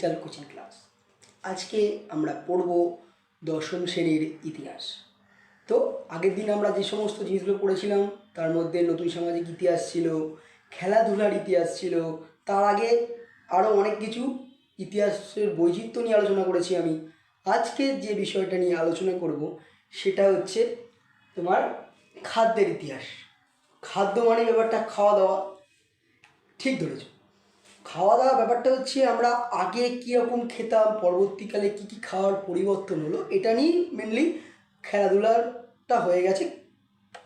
Digital coaching class আজকে আমরা পড়ব দশম শ্রেণির ইতিহাস। তো আগের দিন আমরা যে সমস্ত জিনিসগুলো পড়েছিলাম, তার মধ্যে নতুন সামাজিক ইতিহাস ছিল, খেলাধুলার ইতিহাস ছিল, তার আগে আরও অনেক কিছু ইতিহাসের বৈচিত্র্য নিয়ে আলোচনা করেছি আমি। আজকে যে বিষয়টা নিয়ে আলোচনা করব, সেটা হচ্ছে তোমার খাদ্যের ইতিহাস। খাদ্য মানে ব্যাপারটা খাওয়া দাওয়া। ঠিক ধরেছ। খাওয়া দাওয়া ব্যাপারটা হচ্ছে আমরা আগে কীরকম খেতাম, পরবর্তীকালে কী কী খাওয়ার পরিবর্তন হলো, এটা নিয়েই মেনলি খেলাধুলাটা হয়ে গেছে,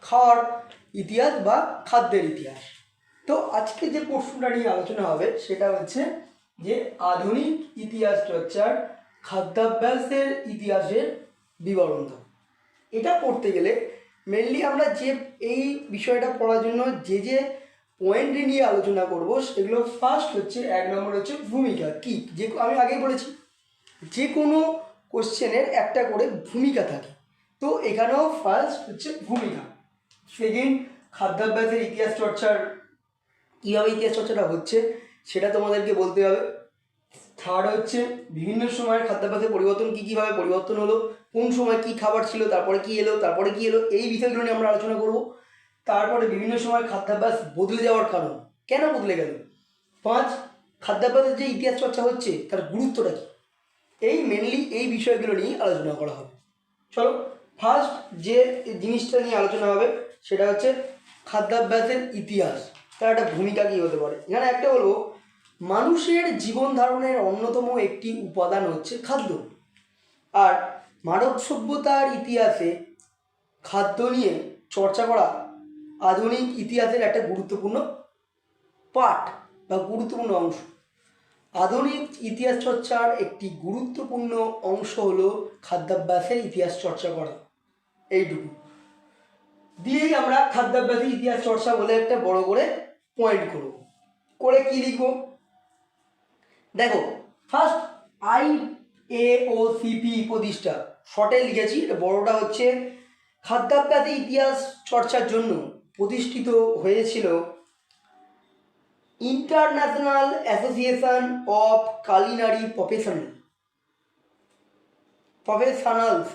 খাওয়ার ইতিহাস বা খাদ্যের ইতিহাস। তো আজকে যে প্রশ্নটা নিয়ে আলোচনা হবে, সেটা হচ্ছে যে আধুনিক ইতিহাস চর্চার খাদ্যাভ্যাসের ইতিহাসের বিবরণ এটা পড়তে গেলে মেনলি আমরা যে, এই বিষয়টা পড়ার জন্য যে যে পয়েন্ট নিয়ে আলোচনা করব, সেগুলো ফার্স্ট হচ্ছে এক নম্বর হচ্ছে ভূমিকা কি? যে আমি আগেই বলেছি, যে কোনো কোশ্চেনের একটা করে ভূমিকা থাকে। তো এখানেও ফার্স্ট হচ্ছে ভূমিকা। সেকেন্ড খাদ্যাভ্যাসের ইতিহাস চর্চার, কীভাবে ইতিহাস চর্চাটা হচ্ছে, সেটা তোমাদেরকে বলতে হবে। থার্ড হচ্ছে বিভিন্ন সময়ের খাদ্যাভ্যাসের পরিবর্তন, কী কীভাবে পরিবর্তন হলো, কোন সময় কী খাবার ছিল, তারপরে কী এলো, তারপরে কী এলো, এই বিষয়গুলো নিয়ে আমরা আলোচনা করব। তারপরে বিভিন্ন সময় খাদ্যাভ্যাস বদলে যাওয়ার কারণ। কেন বদলে গেল? পাঁচ, খাদ্যাভ্যাসের যে ইতিহাস চর্চা হচ্ছে, তার গুরুত্বটা কী? এই মেনলি এই বিষয়গুলো নিয়ে আলোচনা করা হবে। চলো ফার্স্ট যে জিনিসটা নিয়ে আলোচনা হবে, সেটা হচ্ছে খাদ্যাভ্যাসের ইতিহাস। তার একটা ভূমিকা কী হতে পারে? এখানে একটা বলব, মানুষের জীবন ধারণের অন্যতম একটি উপাদান হচ্ছে খাদ্য। আর মানব সভ্যতার ইতিহাসে খাদ্য নিয়ে চর্চা করা আধুনিক ইতিহাসের একটা গুরুত্বপূর্ণ পাঠ বা গুরুত্বপূর্ণ অংশ। আধুনিক ইতিহাস চর্চার একটি গুরুত্বপূর্ণ অংশ হলো খাদ্যাভ্যাসের ইতিহাস চর্চা করা। এইটুকু। দিয়েই আমরা খাদ্যাভ্যাসের ইতিহাস চর্চা বলে একটা বড় করে পয়েন্ট করব। করে কি লিখব? দেখো first I A O CP প্রতিষ্ঠা। শর্টে লিখেছি, বড়টা হচ্ছে খাদ্যাভ্যাসের ইতিহাস চর্চার জন্য প্রতিষ্ঠিত হয়েছিল International Association of culinary professional professionals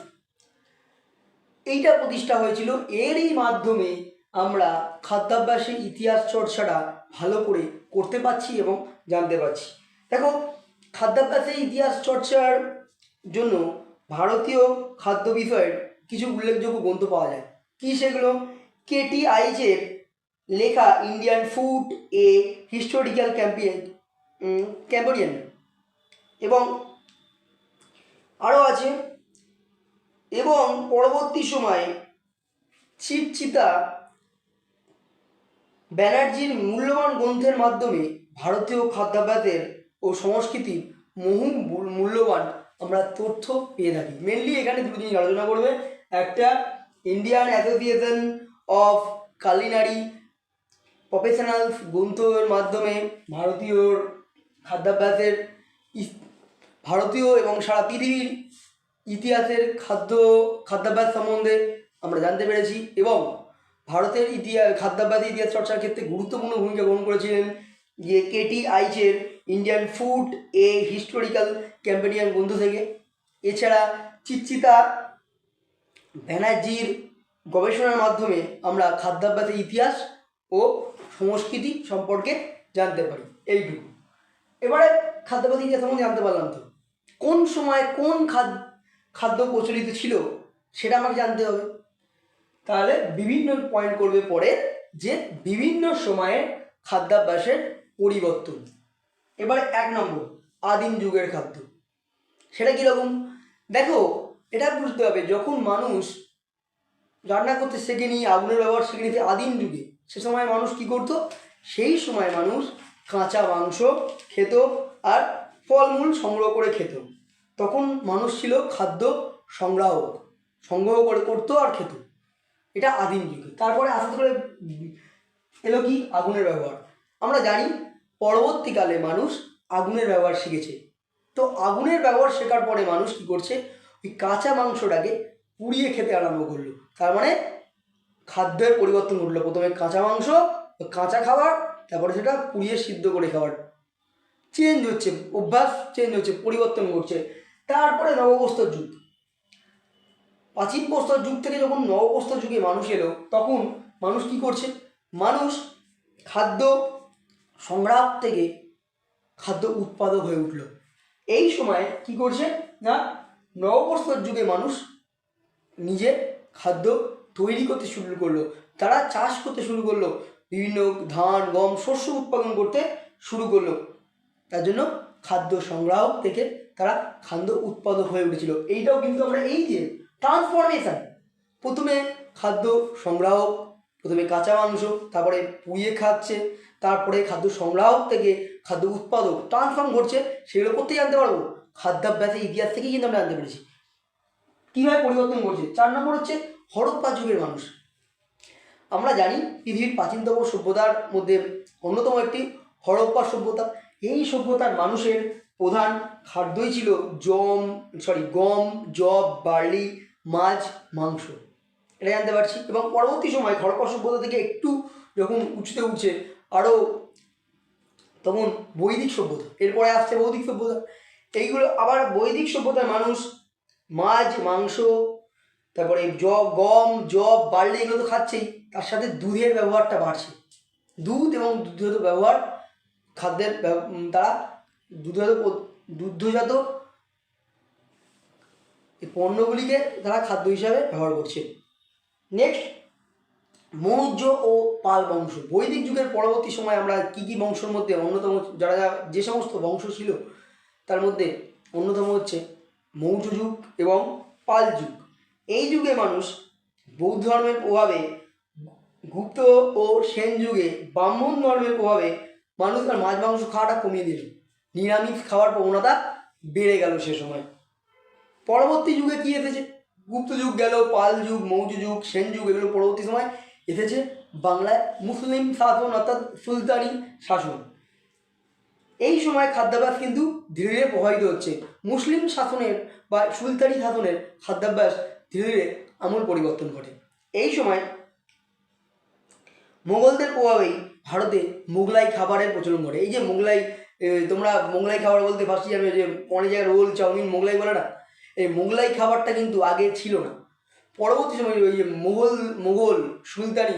এইটা প্রতিষ্ঠা হয়েছিল। এরই মাধ্যমে আমরা খাদ্যাভ্যাসের ইতিহাস চর্চাটা ভালো করে করতে পারছি এবং জানতে পারছি। দেখো খাদ্যাভ্যাসের ইতিহাস চর্চার জন্য ভারতীয় খাদ্য বিষয়ের কিছু উল্লেখযোগ্য গ্রন্থ পাওয়া যায়। কী সেগুলো? কেটি আইজের লেখা Indian food a historical companion companion এবং আরও আছে, এবং পরবর্তী সময়ে চিটচিতা ব্যানার্জির মূল্যবান গ্রন্থের মাধ্যমে ভারতীয় খাদ্যাভ্যাসের ও সংস্কৃতির মূল- মূল্যবান আমরা তথ্য পেয়ে থাকি। মেনলি এখানে দুটো জিনিস আলোচনা করবে। একটা Indian Association of culinary professionals গ্রন্থের মাধ্যমে ভারতীয় খাদ্যাভ্যাসের ভারতীয় এবং সারা পৃথিবীর ইতিহাসের খাদ্য, খাদ্যাভ্যাস সম্বন্ধে আমরা জানতে পেরেছি এবং ভারতের ইতিহাস খাদ্যাভ্যাসের ইতিহাস চর্চার ক্ষেত্রে গুরুত্বপূর্ণ ভূমিকা গ্রহণ করেছিলেন যে Katie আইচের Indian food a historical companion গ্রন্থ থেকে। এছাড়া চিচ্চিতা ব্যানার্জির গবেষণার মাধ্যমে আমরা খাদ্যাভ্যাসের ইতিহাস ও সংস্কৃতি সম্পর্কে জানতে পারি, এইটুকু। এবারে খাদ্যাভ্যাসের ইতিহাস সম্বন্ধে জানতে পারলাম তো। কোন সময় কোন খাদ্য খাদ্য প্রচলিত ছিল সেটা আমাকে জানতে হবে। তাহলে বিভিন্ন পয়েন্ট করবে পরে যে বিভিন্ন সময়ের খাদ্যাভ্যাসের পরিবর্তন। এবার এক নম্বর, আদিম যুগের খাদ্য। সেটা কীরকম? দেখো, এটা বুঝতে হবে, যখন মানুষ রান্না করতে শেখেনি আগুনের ব্যবহার শিখে নিতে আদিম যুগে। সে সময় মানুষ কি করতো? সেই সময় মানুষ কাঁচা মাংস খেত আর ফলমূল সংগ্রহ করে খেত। তখন মানুষ ছিল খাদ্য সংগ্রাহক, সংগ্রহ করে করতো আর খেত। এটা আদিম যুগে। তারপরে আস্তে করে এলো কি? আগুনের ব্যবহার। আমরা জানি পরবর্তীকালে মানুষ আগুনের ব্যবহার শিখেছে। তো আগুনের ব্যবহার শেখার পরে মানুষ কি করছে? ওই কাঁচা মাংসটাকে পুড়িয়ে খেতে আরম্ভ করল। তার মানে খাদ্যের পরিবর্তন ঘটলো। প্রথমে কাঁচা মাংস, কাঁচা খাবার, তারপরে সেটা পুড়িয়ে সিদ্ধ করে খাওয়ার। চেঞ্জ হচ্ছে, অভ্যাস চেঞ্জ হচ্ছে, পরিবর্তন ঘটছে। তারপরে নবপ্রস্তর যুগ। প্রাচীন প্রস্তর যুগ থেকে যখন নবপ্রস্তর যুগে মানুষ এলো, তখন মানুষ কি করছে? মানুষ খাদ্য সংগ্রাম থেকে খাদ্য উৎপাদক হয়ে উঠল। এই সময় কি করছে? না নবপ্রস্তর যুগে মানুষ নিজে খাদ্য তৈরি করতে শুরু করল। তারা চাষ করতে শুরু করল। বিভিন্ন ধান, গম, শস্য উৎপাদন করতে শুরু করল। তার জন্য খাদ্য সংগ্রাহক থেকে তারা খাদ্য উৎপাদক হয়ে উঠেছিল। এইটাও কিন্তু আমরা এই যে ট্রান্সফরমেশন প্রথমে খাদ্য সংগ্রাহক, প্রথমে কাঁচা মাংস, তারপরে পুড়িয়ে খাচ্ছে, তারপরে খাদ্য সংগ্রাহক থেকে খাদ্য উৎপাদক ট্রান্সফর্ম ঘটছে সেগুলো করতে জানতে পারব? খাদ্যাভ্যাসের ইতিহাস থেকেই কিন্তু আমরা জানতে পেরেছি। কীভাবে পরিবর্তন করছে চার নম্বর হচ্ছে হরপ্পা যুগের মানুষ। আমরা জানি পৃথিবীর প্রাচীনতম সভ্যতার মধ্যে অন্যতম একটি হরপ্পা সভ্যতা। এই সভ্যতার মানুষের প্রধান খাদ্যই ছিল জম সরি গম জব বার্লি, মাছ, মাংস। এটা জানতে পারছি। এবং পরবর্তী সময় হরপ্পা সভ্যতা থেকে একটু যখন উঁচুতে উঠছে, আরও তখন বৈদিক সভ্যতা, এরপরে আসছে বৈদিক সভ্যতা। এইগুলো আবার বৈদিক সভ্যতার মানুষ মাছ, মাংস, তারপরে জব, গম, জব, বার্লি এগুলো তো খাচ্ছেই। তার সাথে দুধের ব্যবহারটা বাড়ছে। দুধ এবং দুধজাত ব্যবহার, খাদ্যের তারা দুধজাত দুগ্ধজাত এই পণ্যগুলিকে তারা খাদ্য হিসাবে ব্যবহার করছে। নেক্সট মৌর্য ও পাল বংশ। বৈদিক যুগের পরবর্তী সময় আমরা কী কী বংশের মধ্যে অন্যতম যারা যে সমস্ত বংশ ছিল, তার মধ্যে অন্যতম হচ্ছে মৌর্য যুগ এবং পাল যুগ এই যুগে মানুষ বৌদ্ধ ধর্মের প্রভাবে গুপ্ত ও সেন যুগে ব্রাহ্মণ ধর্মের প্রভাবে মানুষ আর মাছ, মাংস খাওয়াটা কমিয়ে দিল। নিরামিষ খাওয়ার প্রবণতা বেড়ে গেল সে সময়। পরবর্তী যুগে কি এসেছে? গুপ্ত যুগ গেল, পাল যুগ, মৌর্য যুগ, সেন যুগ এগুলো পরবর্তী সময় এসেছে। বাংলায় মুসলিম শাসন অর্থাৎ সুলতানি শাসন। এই সময় খাদ্যাভ্যাস কিন্তু ধীরে ধীরে প্রভাবিত হচ্ছে। মুসলিম শাসনের বা সুলতানি শাসনের খাদ্যাভ্যাস ধীরে ধীরে আমূল পরিবর্তন ঘটে। এই সময় মোগলদের প্রভাবেই ভারতে মোগলাই খাবারের প্রচলন ঘটে। এই যে মোগলাই তোমরা মোগলাই খাবার বলতে ফার্স্টে যাবে যে, অনেক জায়গায় রোল, চাউমিন, মোগলাই বলে না? এই মোগলাই খাবারটা কিন্তু আগে ছিল না। পরবর্তী সময় ওই যে মোগল মোগল, সুলতানি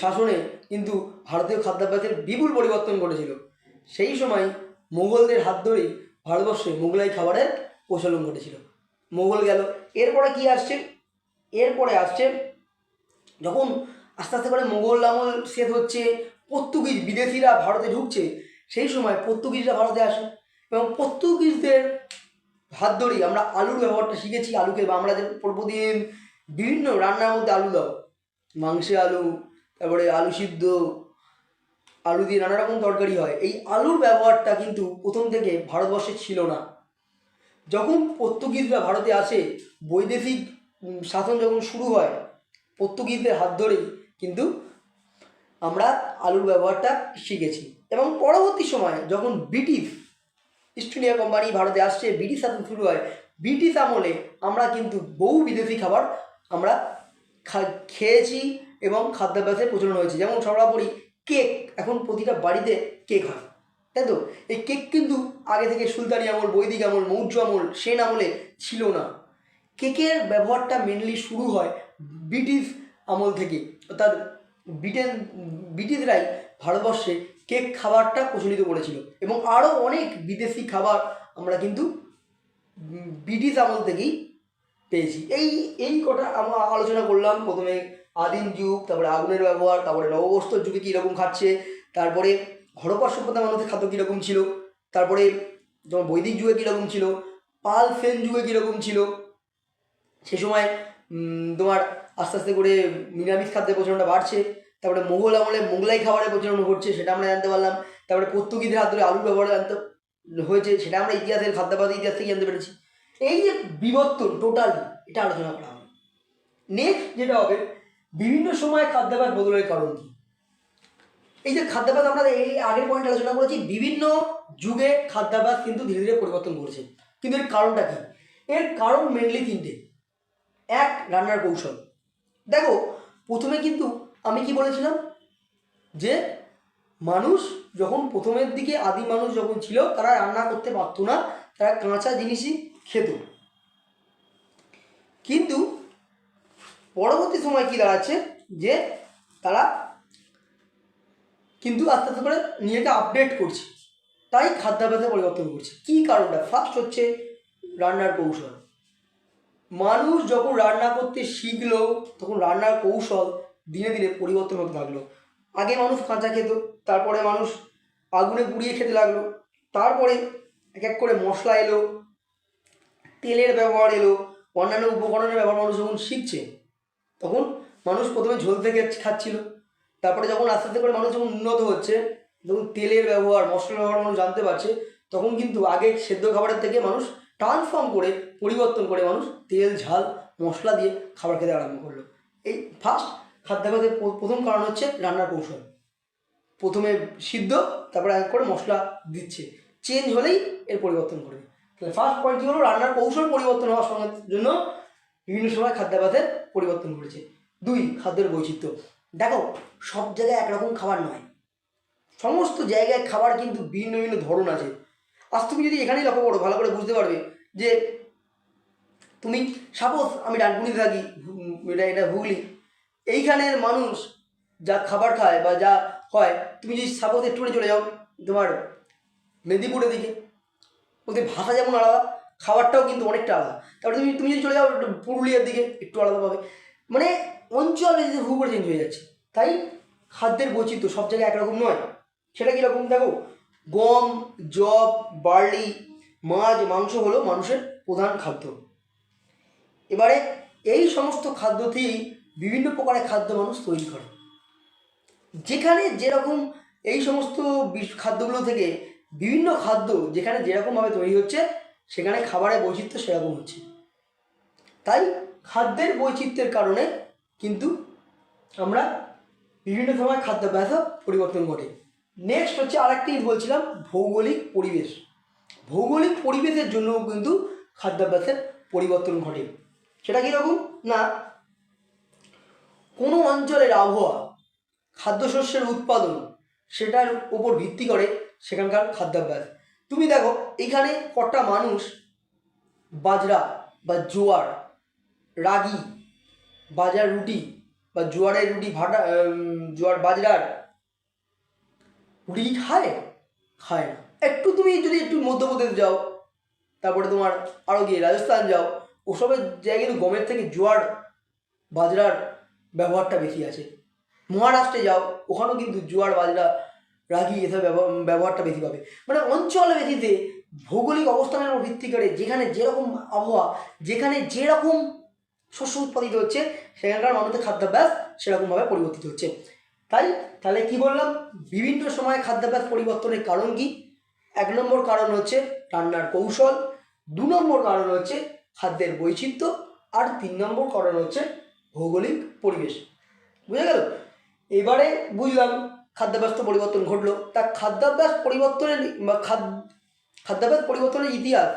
শাসনে কিন্তু ভারতীয় খাদ্যাভ্যাসের বিপুল পরিবর্তন ঘটেছিল। সেই সময় মোগলদের হাত ধরেই ভারতবর্ষে মোগলাই খাবারের প্রচলন ঘটেছিল। মোগল গেল, এরপরে কি আসছে? এরপরে আসছে যখন আস্তে আস্তে করে মোগল আমল শেষ হচ্ছে, পর্তুগিজ বিদেশিরা ভারতে ঢুকছে, সেই সময় পর্তুগিজরা ভারতে আসে এবং পর্তুগিজদের হাত ধরেই আমরা আলুর ব্যবহারটা শিখেছি আলুকে আমরা যে প্রতিদিন বিভিন্ন রান্নার মধ্যে আলু দাও। মাংসে আলু, তারপরে আলু সিদ্ধ আলু দিয়ে নানা রকম তরকারি হয়। এই আলুর ব্যবহারটা কিন্তু প্রথম থেকে ভারতবর্ষে ছিল না। যখন পর্তুগিজরা ভারতে আসে, বৈদেশিক শাসন যখন শুরু হয়, পর্তুগিজদের হাত ধরেই কিন্তু আমরা আলুর ব্যবহারটা শিখেছি। এবং পরবর্তী সময়ে যখন ব্রিটিশ, ইস্ট ইন্ডিয়া কোম্পানি ভারতে আসছে, ব্রিটিশ শাসন শুরু হয়, ব্রিটিশ আমলে আমরা কিন্তু বহু বিদেশি খাবার আমরা খেয়েছি এবং খাদ্যাভ্যাসের প্রচলন হয়েছে। যেমন সর্বোপরি কেক, এখন প্রতিটা বাড়িতে কেক হয়। তাই তো? এই কেক কিন্তু আগে থেকে সুলতানি আমল, বৈদিক আমল, মৌর্য আমল, সেন আমলে ছিল না। কেকের ব্যবহারটা মেনলি শুরু হয় ব্রিটিশ আমল থেকে। অর্থাৎ ব্রিটেন, ব্রিটিশরাই ভারতবর্ষে কেক খাবারটা প্রচলিত করেছিল। এবং আরও অনেক বিদেশি খাবার আমরা কিন্তু ব্রিটিশ আমল থেকেই পেয়েছি। এই এই কটা আমরা আলোচনা করলাম। প্রথমে আদিম যুগ, তারপরে আগুনের ব্যবহার, তারপরে নববস্তর যুগে কীরকম খাচ্ছে, তারপরে হরপ্পা সভ্যতা মানুষের খাদ্য কীরকম ছিল, তারপরে তোমার বৈদিক যুগে কীরকম ছিল, পাল সেন যুগে কীরকম ছিল, সে সময় তোমার আস্তে আস্তে করে নিরামিষ খাদ্যের প্রচলনটা বাড়ছে, তারপরে মোগল আমলে মোগলাই খাবারের প্রচলন ঘটছে, সেটা আমরা জানতে পারলাম, তারপরে পর্তুগিজদের হাত ধরে আলুর ব্যবহার জানতে হয়েছে, সেটা আমরা ইতিহাসের খাদ্যাবাদ ইতিহাস থেকে জানতে পেরেছি। এই যে বিবর্তন, টোটালি, এটা আলোচনা করা হবে। নেক্সট যেটা হবে বিভিন্ন সময় খাদ্যাভ্যাস বদলের কারণ কি? এই যে খাদ্যাভ্যাস আমরা এই আগের পয়েন্ট আলোচনা করেছি, বিভিন্ন যুগে খাদ্যাভ্যাস কিন্তু ধীরে ধীরে পরিবর্তন করেছে কিন্তু এর কারণটা কি? এর কারণ মেনলি তিনটে। এক, রান্নার কৌশল। দেখো, প্রথমে কিন্তু আমি কি বলেছিলাম? যে মানুষ যখন প্রথমের দিকে আদি মানুষ যখন ছিল, তারা রান্না করতে পারতো না, তারা কাঁচা জিনিসই খেত। কিন্তু পরবর্তী সময় কি দাঁড়াচ্ছে? যে তারা কিন্তু আস্তে আস্তে করে নিজেকে আপডেট করছে। তাই খাদ্যাভ্যাসে পরিবর্তন করছে। কী কারণটা? ফার্স্ট হচ্ছে রান্নার কৌশল। মানুষ যখন রান্না করতে শিখলো, তখন রান্নার কৌশল দিনে দিনে পরিবর্তন হতে লাগল। আগে মানুষ কাঁচা খেত, তারপরে মানুষ আগুনে পুড়িয়ে খেতে লাগল। তারপরে এক এক করে মশলা এলো, তেলের ব্যবহার এলো, অন্যান্য উপকরণের ব্যবহার মানুষ যখন শিখছে তখন মানুষ প্রথমে ঝোল থেকে খাচ্ছিল। তারপরে যখন আস্তে আস্তে করে মানুষ যখন উন্নত হচ্ছে, যখন তেলের ব্যবহার, মশলার ব্যবহার মানুষ জানতে পারছে, তখন কিন্তু আগে সেদ্ধ খাবারের থেকে মানুষ ট্রান্সফর্ম করে, পরিবর্তন করে মানুষ তেল, ঝাল, মশলা দিয়ে খাবার খেতে আরম্ভ করল। এই ফার্স্ট খাদ্যাভ্যাসের প্রথম কারণ হচ্ছে রান্নার কৌশল। প্রথমে সিদ্ধ, তারপরে এক করে মশলা দিচ্ছে। চেঞ্জ হলেই এর পরিবর্তন করবে তাহলে ফার্স্ট পয়েন্ট কী হলো? রান্নার কৌশল পরিবর্তন হওয়ার সঙ্গে জন্য বিভিন্ন সময় খাদ্যাভ্যাসের পরিবর্তন করেছে দুই, খাদ্যের বৈচিত্র্য। দেখো, সব জায়গায় একরকম খাবার নয়। সমস্ত জায়গায় খাবার কিন্তু ভিন্ন ভিন্ন ধরন আছে। আজ তুমি যদি এখানেই লক্ষ্য করো, ভালো করে বুঝতে পারবে যে তুমি সাপোজ আমি ডানকুনিতে থাকি এটা এটা হুগলি। এইখানের মানুষ যা খাবার খায় বা যা হয়, তুমি যদি সাপোজ একটুখানি চলে যাও তোমার মেদিনীপুরের দিকে, ওদের ভাষা যেমন আলাদা খাবারটাও কিন্তু অনেকটা আলাদা। তারপরে তুমি তুমি যদি চলে যাও পুরুলিয়ার দিকে, একটু আলাদা পাবে মানে অঞ্চলে বেশি হু করে চেঞ্জ হয়ে যাচ্ছে। তাই খাদ্যের বৈচিত্র্য সব জায়গায় একরকম নয়। সেটা কীরকম? দেখো, গম জব বার্লি, মাছ, মাংস হলো মানুষের প্রধান খাদ্য। এবারে এই সমস্ত খাদ্য থেকেই বিভিন্ন প্রকারের খাদ্য মানুষ তৈরি করে। যেখানে যেরকম এই সমস্ত খাদ্যগুলো থেকে বিভিন্ন খাদ্য যেখানে যেরকমভাবে তৈরি হচ্ছে সেখানে খাবারের বৈচিত্র্য সেরকম হচ্ছে। তাই খাদ্যের বৈচিত্র্যের কারণে কিন্তু আমরা বিভিন্ন সময় খাদ্যাভ্যাসও পরিবর্তন ঘটে। নেক্সট হচ্ছে আরেকটি বলছিলাম, ভৌগোলিক পরিবেশ। ভৌগোলিক পরিবেশের জন্যও কিন্তু খাদ্যাভ্যাসের পরিবর্তন ঘটে। সেটা কীরকম? না, কোনো অঞ্চলের আবহাওয়া, খাদ্যশস্যের উৎপাদন, সেটার উপর ভিত্তি করে সেখানকার খাদ্যাভ্যাস তুমি দেখো, এখানে কটা মানুষ? বাজরা বা জোয়ার, রাগি, বাজার রুটি বা জোয়ারের রুটি ভাটা জোয়ার বাজরার রুটি খায়? খায় না। একটু তুমি যদি একটু মধ্যপ্রদেশ যাও, তারপরে তোমার আরও গিয়ে রাজস্থান যাও, ওসবের জায়গায় কিন্তু গমের থেকে জোয়ার বাজরার ব্যবহারটা বেশি আছে। মহারাষ্ট্রে যাও, ওখানেও কিন্তু জোয়ার, বাজরা রাগি এসব ব্যবহার ব্যবহারটা বেশি পাবে। মানে অঞ্চল ভিত্তিতে ভৌগোলিক অবস্থানের উপর ভিত্তি করে যেখানে যেরকম আবহাওয়া, যেখানে যেরকম শস্য উৎপাদিত হচ্ছে, সেখানকার মানুষের খাদ্যাভ্যাস সেরকমভাবে পরিবর্তিত হচ্ছে। তাই তাহলে কি বললাম? বিভিন্ন সময় খাদ্যাভ্যাস পরিবর্তনের কারণ কি? এক নম্বর কারণ হচ্ছে রান্নার কৌশল, দু নম্বর কারণ হচ্ছে খাদ্যের বৈচিত্র্য, আর তিন নম্বর কারণ হচ্ছে ভৌগোলিক পরিবেশ। বুঝে গেল? এবারে বুঝলাম খাদ্যাভ্যাস তো পরিবর্তন ঘটলো। তা খাদ্যাভ্যাস পরিবর্তনের খাদ্যাভ্যাস পরিবর্তনের ইতিহাস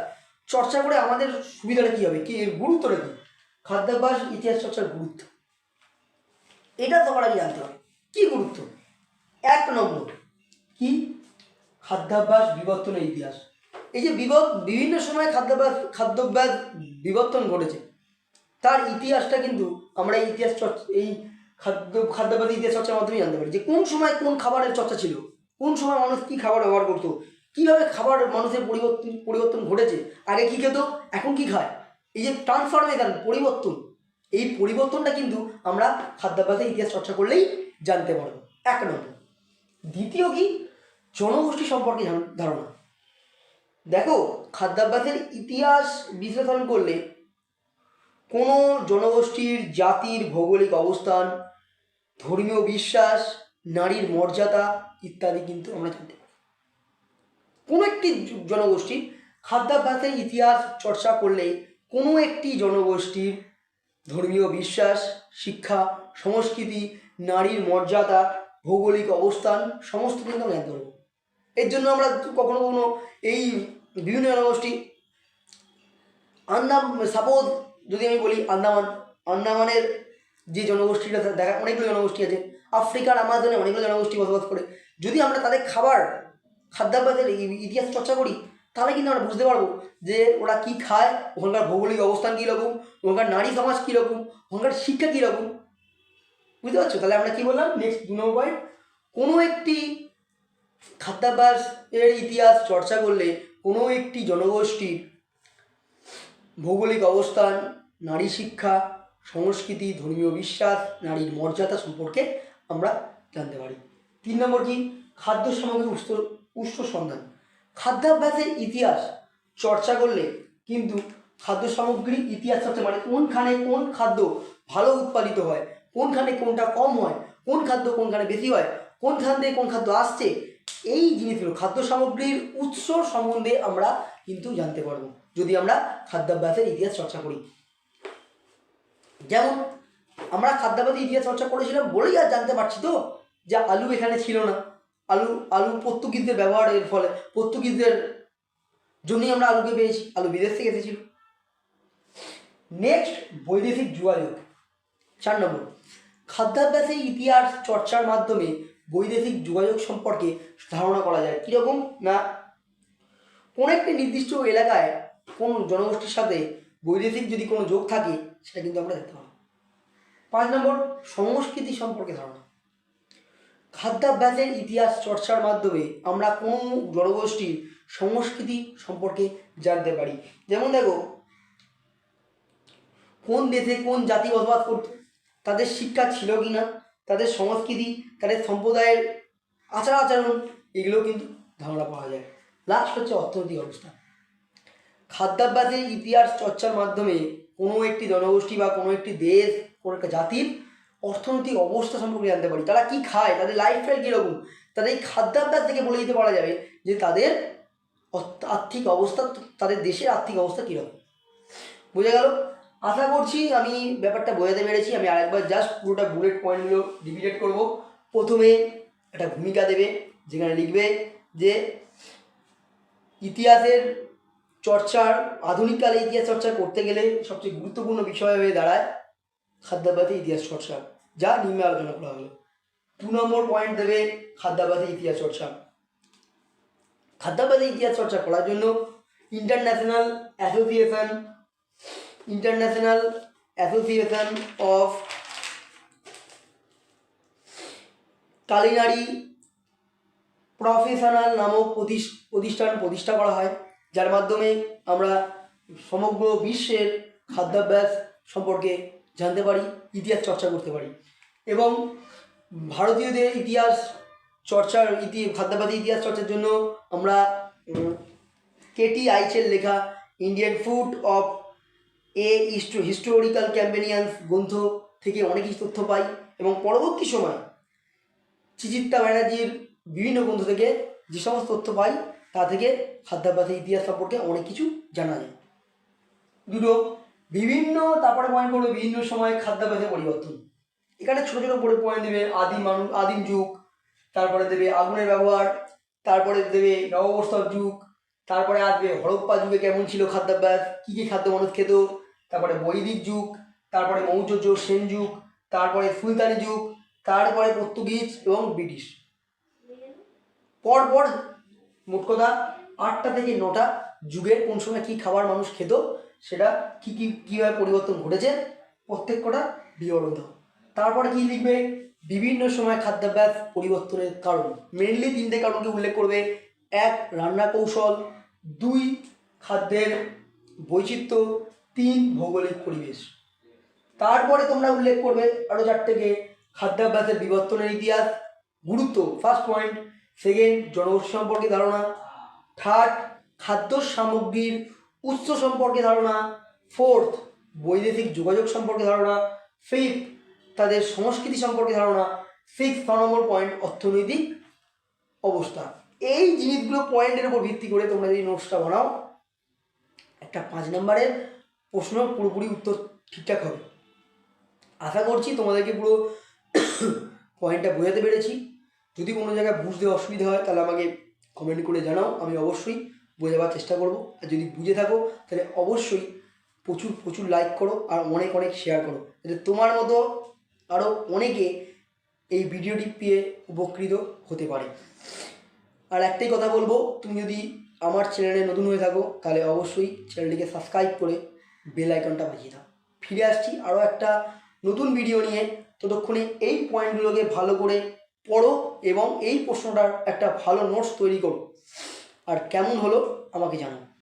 চর্চা করে আমাদের সুবিধাটা কী হবে? কি এর গুরুত্বটা কী? খাদ্যাভ্যাস ইতিহাস চর্চার গুরুত্ব। এটা তোমার আগে জানতে হবে। কী গুরুত্ব? এক নম্বর, কি? খাদ্যাভ্যাস বিবর্তনের ইতিহাস। এই যে বিবদ বিভিন্ন সময় খাদ্যাভ্যাস খাদ্যাভ্যাস বিবর্তন ঘটেছে, তার ইতিহাসটা কিন্তু আমরা ইতিহাস চর্চা, এই খাদ্য খাদ্যাভ্যাস চর্চার মাধ্যমে জানতে পারি যে কোন সময় কোন খাবারের চর্চা ছিল? কোন সময় মানুষ কী খাবার ব্যবহার করতো? কীভাবে খাবার মানুষের পরিবর্তন পরিবর্তন ঘটেছে? আগে কী খেত? এখন কি খায়? এই যে ট্রান্সফরমেশন পরিবর্তন, এই পরিবর্তনটা কিন্তু আমরা খাদ্যাভ্যাসের ইতিহাস চর্চা করলেই জানতে পারব। এক নম্বর, দ্বিতীয় কি? জনগোষ্ঠী সম্পর্কে ধারণা। দেখো, খাদ্যাভ্যাসের ইতিহাস বিশ্লেষণ করলে কোনো জনগোষ্ঠীর জাতির ভৌগোলিক অবস্থান ধর্মীয় বিশ্বাস, নারীর মর্যাদা ইত্যাদি কিন্তু আমরা জানতে পারি। কোনো একটি জনগোষ্ঠীর খাদ্যাভ্যাসের ইতিহাস চর্চা করলে কোনো একটি জনগোষ্ঠীর ধর্মীয় বিশ্বাস, শিক্ষা, সংস্কৃতি, নারীর মর্যাদা, ভৌগোলিক অবস্থান, সমস্ত কিন্তু আমরা জানতে এর জন্য আমরা কখনো কখনো এই বিভিন্ন জনগোষ্ঠী, আন্দাম, সাপোজ যদি আমি বলি আন্দামান, আন্দামানের যে জনগোষ্ঠীটা দেখা অনেকগুলো জনগোষ্ঠী আছে। আফ্রিকার আমাজনে অনেকগুলো জনগোষ্ঠী বসবাস করে। যদি আমরা তাদের খাবার, খাদ্যাভ্যাসের ইতিহাস চর্চা করি, তাহলে কিন্তু আমরা বুঝতে পারব যে ওরা কি খায়, ওখানকার ভৌগোলিক অবস্থান কীরকম, ওখানকার নারী সমাজ কীরকম, ওখানকার শিক্ষা কীরকম। বুঝতে পারছ? তাহলে আমরা কী বললাম? নেক্সট দু নম্বর পয়েন্ট কোনো একটি খাদ্যাভ্যাস এর ইতিহাস চর্চা করলে কোনো একটি জনগোষ্ঠীর ভৌগোলিক অবস্থান, নারী শিক্ষা সংস্কৃতি, ধর্মীয় বিশ্বাস, নারীর মর্যাদা সম্পর্কে আমরা জানতে পারি। তিন নম্বর কি? খাদ্য সামগ্রীর উৎস উৎস সন্ধান। খাদ্যাভ্যাসের ইতিহাস চর্চা করলে কিন্তু খাদ্য সামগ্রীর ইতিহাস চর্চা মানে কোনখানে কোন খাদ্য ভালো উৎপাদিত হয়, কোনখানে কোনটা কম হয়, কোন খাদ্য কোনখানে বেশি হয়, কোনখান থেকে কোন খাদ্য আসছে, এই জিনিসগুলো খাদ্য সামগ্রীর উৎস সম্বন্ধে আমরা কিন্তু জানতে পারব, যদি আমরা খাদ্যাভ্যাসের ইতিহাস চর্চা করি। যেমন আমরা খাদ্যাভ্যাসের ইতিহাস চর্চা করেছিলাম বলেই আর জানতে পারছি তো যে আলু এখানে ছিল না। আলু আলু পর্তুগিজদের ব্যবহারের ফলে, পর্তুগিজদের জন্যই আমরা আলুকে পেয়েছি, আলু বিদেশ থেকে এসেছিল। নেক্সট বৈদেশিক যোগাযোগ। চার নম্বর, খাদ্যাভ্যাসের ইতিহাস চর্চার মাধ্যমে বৈদেশিক যোগাযোগ সম্পর্কে ধারণা করা যায়। কীরকম? না, কোনো একটি নির্দিষ্ট এলাকায় কোন জনগোষ্ঠীর সাথে বৈদেশিক যদি কোনো যোগ থাকে সেটা কিন্তু আমরা দেখতে পাবো। পাঁচ নম্বর, সংস্কৃতি সম্পর্কে ধারণা। খাদ্যাভ্যাসের ইতিহাস চর্চার মাধ্যমে আমরা কোনো জনগোষ্ঠীর সংস্কৃতি সম্পর্কে জানতে পারি? যেমন দেখো, কোন দেশে কোন জাতি বসবাস করত, তাদের শিক্ষা ছিল কি না তাদের সংস্কৃতি, তাদের সম্প্রদায়ের আচার আচরণ, এগুলো কিন্তু ধারণা পাওয়া যায়। লাস্ট হচ্ছে অর্থনৈতিক অবস্থা। খাদ্যাভ্যাসের ইতিহাস চর্চার মাধ্যমে কোনো একটি জনগোষ্ঠী বা কোনো একটি দেশ, কোনো একটা জাতির অর্থনৈতিক অবস্থা সম্পর্কে জানতে পারি। তারা কি খায়? তাদের লাইফস্টাইল কীরকম? তাদের এই খাদ্যাভ্যাস থেকে বলে দিতে পারা যাবে যে তাদের আর্থিক অবস্থা, তাদের দেশের আর্থিক অবস্থা কীরকম। বোঝা গেল? আশা করছি আমি ব্যাপারটা বোঝাতে পেরেছি। আমি আরেকবার জাস্ট পুরোটা বুলেট পয়েন্টগুলো রিপিটেড করব। প্রথমে একটা ভূমিকা দেবে, যেখানে লিখবে যে ইতিহাসের চর্চার আধুনিককালে ইতিহাস চর্চা করতে গেলে সবচেয়ে গুরুত্বপূর্ণ বিষয় হয়ে দাঁড়ায় খাদ্যাভ্যাসের ইতিহাস চর্চা, যা নিম্নে আলোচনা করা হলো। দু নম্বর পয়েন্ট দেবে খাদ্যাভ্যাসের ইতিহাস চর্চা। খাদ্যাভ্যাসের ইতিহাস চর্চা করার জন্য International Association International Association of culinary professional নামক প্রতিষ্ঠান প্রতিষ্ঠা করা হয়। যার মাধ্যমে আমরা সমগ্র বিশ্বের খাদ্যাভ্যাস সম্পর্কে জানতে পারি, ইতিহাস চর্চা করতে পারি। এবং ভারতীয়দের ইতিহাস চর্চার ইতি, খাদ্যাভ্যাসের ইতিহাস চর্চার জন্য আমরা কেটি আইচের লেখা Indian food of a historical companions গ্রন্থ থেকে অনেক কিছু তথ্য পাই এবং পরবর্তী সময় চিচিত্তা ব্যানার্জির বিভিন্ন গ্রন্থ থেকে যে সমস্ত তথ্য পাই তা থেকে খাদ্যাভ্যাসের ইতিহাস সম্পর্কে অনেক কিছু জানা যায়। দুটো, বিভিন্ন, তারপরে পয়েন্ট করবে বিভিন্ন সময় খাদ্যাভ্যাসের পরিবর্তন। এখানে ছোটো ছোটো করে পয়েন্ট দেবে আদিম মানুষ, আদিম যুগ, তারপরে দেবে আগুনের ব্যবহার, তারপরে দেবে নববর্ষক যুগ, তারপরে আসবে হরপ্পা যুগে কেমন ছিল খাদ্যাভ্যাস, কী কী খাদ্য মানুষ খেত, তারপরে বৈদিক যুগ, তারপরে মৌর্য সেন যুগ, তারপরে সুলতানি যুগ, তারপরে পর্তুগিজ এবং ব্রিটিশ। পরপর মোট কথা আটটা থেকে নটা যুগের কোন সময় কী খাবার মানুষ খেত, সেটা কী কী, কীভাবে পরিবর্তন ঘটেছে, প্রত্যেক কটা বিবরণ দাও তারপরে কী লিখবে? বিভিন্ন সময় খাদ্যাভ্যাস পরিবর্তনের কারণ। মেনলি তিনটে কারণকে উল্লেখ করবে। এক, রান্না কৌশল। দুই, খাদ্যের বৈচিত্র্য। তিন, ভৌগোলিক পরিবেশ। তারপরে তোমরা উল্লেখ করবে আরও চারটেকে খাদ্যাভ্যাসের বিবর্তনের ইতিহাস। গুরুত্ব ফার্স্ট পয়েন্ট সেকেন্ড জনগোষ্ঠী সম্পর্কে ধারণা। থার্ড খাদ্য সামগ্রীর উৎস সম্পর্কে ধারণা। ফোর্থ বৈদেশিক যোগাযোগ সম্পর্কে ধারণা। ফিফথ তাদের সংস্কৃতি সম্পর্কে ধারণা। সিক্স ছ নম্বর পয়েন্ট অর্থনৈতিক অবস্থা। এই জিনিসগুলো পয়েন্টের উপর ভিত্তি করে তোমরা যদি নোটসটা বানাও, একটা পাঁচ নম্বরের প্রশ্ন পুরোপুরি উত্তর ঠিকঠাক হবে। আশা করছি তোমাদেরকে পুরো পয়েন্টটা বোঝাতে পেরেছি। যদি কোনো জায়গায় বুঝতে অসুবিধা হয়, তাহলে আমাকে কমেন্ট করে জানাও, আমি অবশ্যই বোঝাবার চেষ্টা করব। আর যদি বুঝে থাকো, তাহলে অবশ্যই প্রচুর প্রচুর লাইক করো আর অনেক অনেক শেয়ার করো। যাতে তোমার মতো আরও অনেকে এই ভিডিওটি পেয়ে উপকৃত হতে পারে। আর একটাই কথা বলব, তুমি যদি আমার চ্যানেলে নতুন হয়ে থাকো, তাহলে অবশ্যই চ্যানেলটিকে সাবস্ক্রাইব করে বেল আইকনটা বাজিয়ে দাও। ফিরে আসছি আরও একটা নতুন ভিডিও নিয়ে। ততক্ষণে এই পয়েন্টগুলোকে ভালো করে পড়ো এবং এই প্রশ্নটার একটা ভালো নোটস তৈরি করো। আর কেমন হলো আমাকে জানাও।